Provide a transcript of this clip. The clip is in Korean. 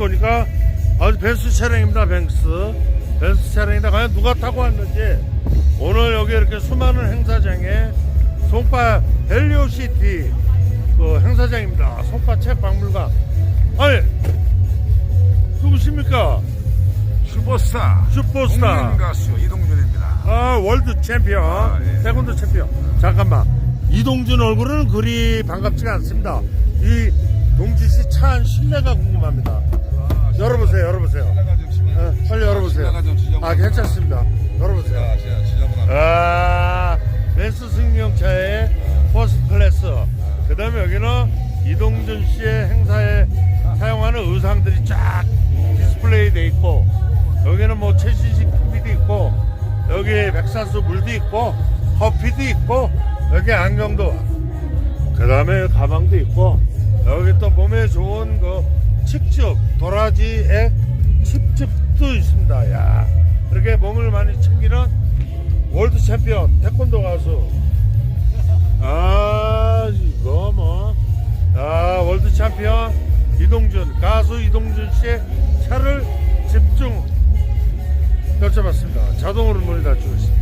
보니까 아주 벤츠 차량입니다. 벤츠. 벤츠 차량이다. 과연 누가 타고 왔는지 오늘 여기 이렇게 수많은 행사장에 송파 헬리오시티 그 행사장입니다. 송파 책박물관. 아니 누구십니까? 슈퍼스타 슈퍼스타. 국민 가수 이동준입니다. 아 월드 챔피언 아, 예. 태권도 챔피언 잠깐만 이동준 얼굴은 그리 반갑지가 않습니다 이 동준 씨차한 실내가 궁금합니다 열어보세요 열어보세요. 어, 빨리 열어보세요. 아 괜찮습니다. 열어보세요. 아 벤츠 승용차의 퍼스트 클래스. 그 다음에 여기는 이동준 씨의 행사에 사용하는 의상들이 쫙 디스플레이 돼 있고 여기는 뭐 최신식 TV도 있고 여기 백산수 물도 있고 커피도 있고 여기 안경도. 그 다음에 가방도 있고 여기 또 몸에 좋은 그 칡즙 도라지액 칡즙도 있습니다. 야 이렇게 몸을 많이 챙기는 월드 챔피언 태권도 가수. 아 이거 뭐. 아, 월드 챔피언 이동준 가수 이동준 씨의 차를 집중 여쭤봤습니다. 자동으로 문이 닫히고 있습니다